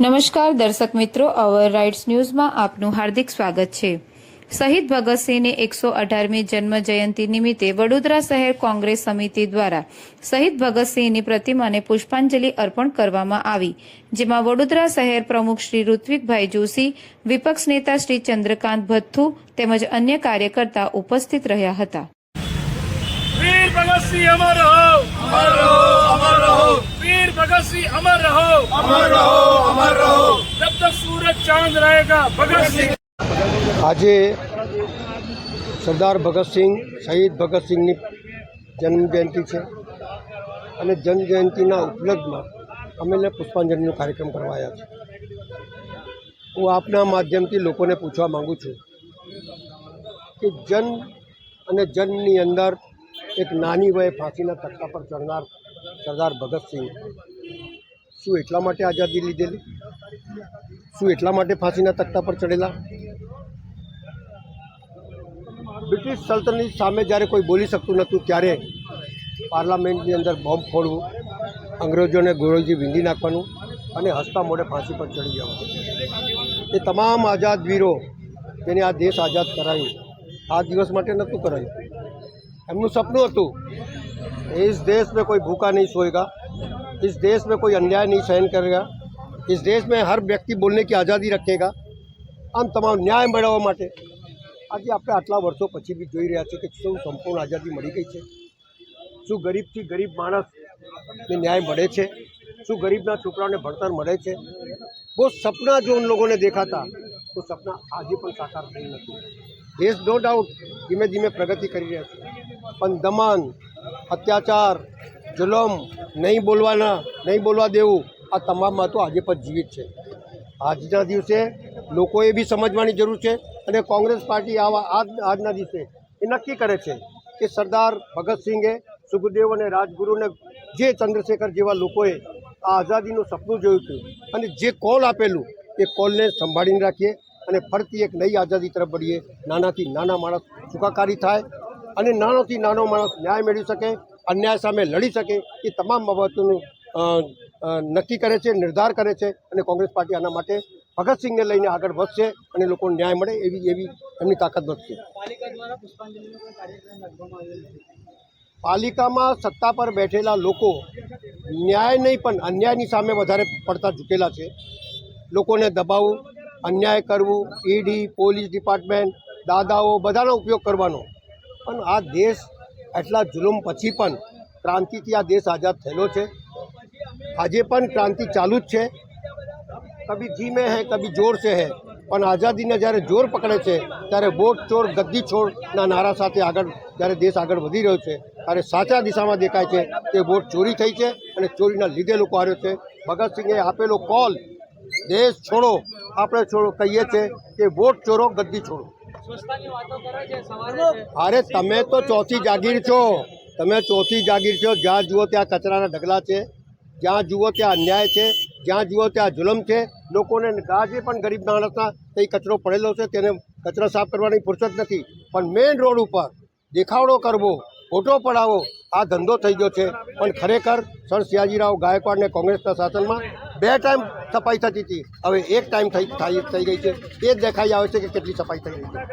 નમસ્કાર દર્શક મિત્રો અવર રાઇટ્સ ન્યૂઝમાં આપનું હાર્દિક સ્વાગત છે. શહીદ ભગતસિંહને એકસો અઢારમી જન્મ જયંતિ નિમિત્તે વડોદરા શહેર કોંગ્રેસ સમિતિ દ્વારા શહીદ ભગતસિંહની પ્રતિમાને પુષ્પાંજલિ અર્પણ કરવામાં આવી જેમાં વડોદરા શહેર પ્રમુખ શ્રી ઋત્વિકભાઈ જોશી વિપક્ષ નેતા શ્રી ચંદ્રકાંત ભથ્થુ તેમજ અન્ય કાર્યકર્તા ઉપસ્થિત રહ્યા હતા. અમર રહો! અમર રહો વીર ભગતસિંહ અમર રહો! અમર રહો! अमर रहो अमर रहो जब तक सूरज चांद रहेगा भगत सिंह આજે સરદાર ભગતસિંહ શહીદ ભગતસિંહની જન્મજયંતિ છે અને જન્મજયંતિના ઉપલબ્ધમાં અમે એને પુષ્પાંજલિનો કાર્યક્રમ કરવા આવ્યા છે હું આપના માધ્યમથી લોકોને પૂછવા માગું છું કે જન્મ અને જન્મની અંદર એક નાની વયે ફાંસીના તખ્તા પર ચડનાર સરદાર ભગતસિંહ શું એટલા માટે આઝાદી લીધેલી શું એટલા માટે ફાંસીના તખ્તા પર ચડેલા બ્રિટિશ સલ્તનની સામે જ્યારે કોઈ બોલી શકતું નહોતું ત્યારે પાર્લામેન્ટની અંદર બોમ્બ ફોડવું અંગ્રેજોને ગોળોજી વીંધી નાખવાનું અને હસતા મોઢે ફાંસી પર ચડી જવાનું એ તમામ આઝાદ વીરો જેને આ દેશ આઝાદ કરાયું આ દિવસ માટે નહોતું કરાયું એમનું સપનું હતું इस देश में कोई भूखा नहीं सोएगा इस देश में कोई अन्याय नहीं सहन करेगा इस देश में हर व्यक्ति बोलने की आज़ादी रखेगा આમ તમામ ન્યાય મેળવવા માટે આજે આપણે આટલા વર્ષો પછી બી જોઈ રહ્યા છીએ કે શું સંપૂર્ણ આઝાદી મળી ગઈ છે શું ગરીબથી ગરીબ માણસને ન્યાય મળે છે શું ગરીબના છોકરાઓને ભણતર મળે છે બહુ સપના જો ઉન લોકોને દેખા था તો સપના આજે પણ સાકાર થઈ નથી દેશ નો ડાઉટ ધીમે ધીમે પ્રગતિ કરી રહ્યા છે પણ દમન અત્યાચાર જુલમ, નહીં બોલવાના, નહીં બોલવા દેવું, આ તમામમાં તો આજે પણ જીવિત છે. આજના દિવસે લોકોએ બી સમજવાની જરૂર છે અને કોંગ્રેસ પાર્ટી આવા આજ, આજના દિવસે એ નક્કી કરે છે કે સરદાર ભગતસિંહે સુખદેવ અને રાજગુરુને જે ચંદ્રશેખર જેવા લોકોએ આ આઝાદીનું સપનું જોયું હતું અને જે કોલ આપેલું એ કોલને સંભાળીને રાખીએ અને ફરતી એક નઈ આઝાદી તરફ વળીએ. નાનાથી નાના માણસ સુખાકારી થાય અને નાનોથી નાનો માણસ ન્યાય મેળવી શકે અન્યાય સામે લડી શકે એ તમામ બાબતોનું નક્કી કરે છે નિર્ધાર કરે છે અને કોંગ્રેસ પાર્ટી આના માટે ભગતસિંહને લઈને આગળ વધશે અને લોકોને ન્યાય મળે એવી એવી એમની તાકાત વધશે. પાલિકામાં સત્તા પર બેઠેલા લોકો ન્યાય નહીં પણ અન્યાયની સામે વધારે પડતા ઝૂકેલા છે. લોકોને દબાવવું અન્યાય કરવું ઈડી પોલીસ ડિપાર્ટમેન્ટ દાદાઓ બધાનો ઉપયોગ કરવાનો. પણ આ દેશ આટલા જુલુમ પછી પણ ક્રાંતિથી આ દેશ આઝાદ થયેલો છે. આજે પણ ક્રાંતિ ચાલુ જ છે. કભી ધીમે હે, કભી જોર સે હૈ. પણ આઝાદીને જ્યારે જોર પકડે છે, ત્યારે વોટ ચોર, ગદ્દી છોડના નારા સાથે આગળ, જ્યારે દેશ આગળ વધી રહ્યો છે, ત્યારે સાચા દિશામાં દેખાય છે કે વોટ ચોરી થઈ છે અને ચોરીના લીધે લોકો હાર્યો છે. ભગતસિંહે આપેલો કોલ દેશ છોડો. આપણે છોડો કહીએ છીએ કે વોટ ચોરો, ગદ્દી છોડો. અરે તમે તો ચોથી જાગીર છો. તમે ચોથી જાગીર છો જ્યાં જુઓ ત્યાં કચરાના ઢગલા છે જ્યાં જુઓ ત્યાં અન્યાય છે જ્યાં જુઓ ત્યાં જુલમ છે. લોકોને ગાજે પણ ગરીબ માણસના કંઈ કચરો પડેલો છે તેને કચરો સાફ કરવાની ફુરસત નથી. પણ મેઇન રોડ ઉપર દેખાવડો કરવો ફોટો પડાવો આ ધંધો થઈ ગયો છે. પણ ખરેખર સર સિયાજીરાવ ગાયકવાડને કોંગ્રેસના શાસનમાં બે ટાઈમ સફાઈ થતી હતી. હવે એક ટાઈમ થઈ થઈ થઈ ગઈ છે. એ જ દેખાઈ આવે છે કે કેટલી સફાઈ થઈ ગઈ છે.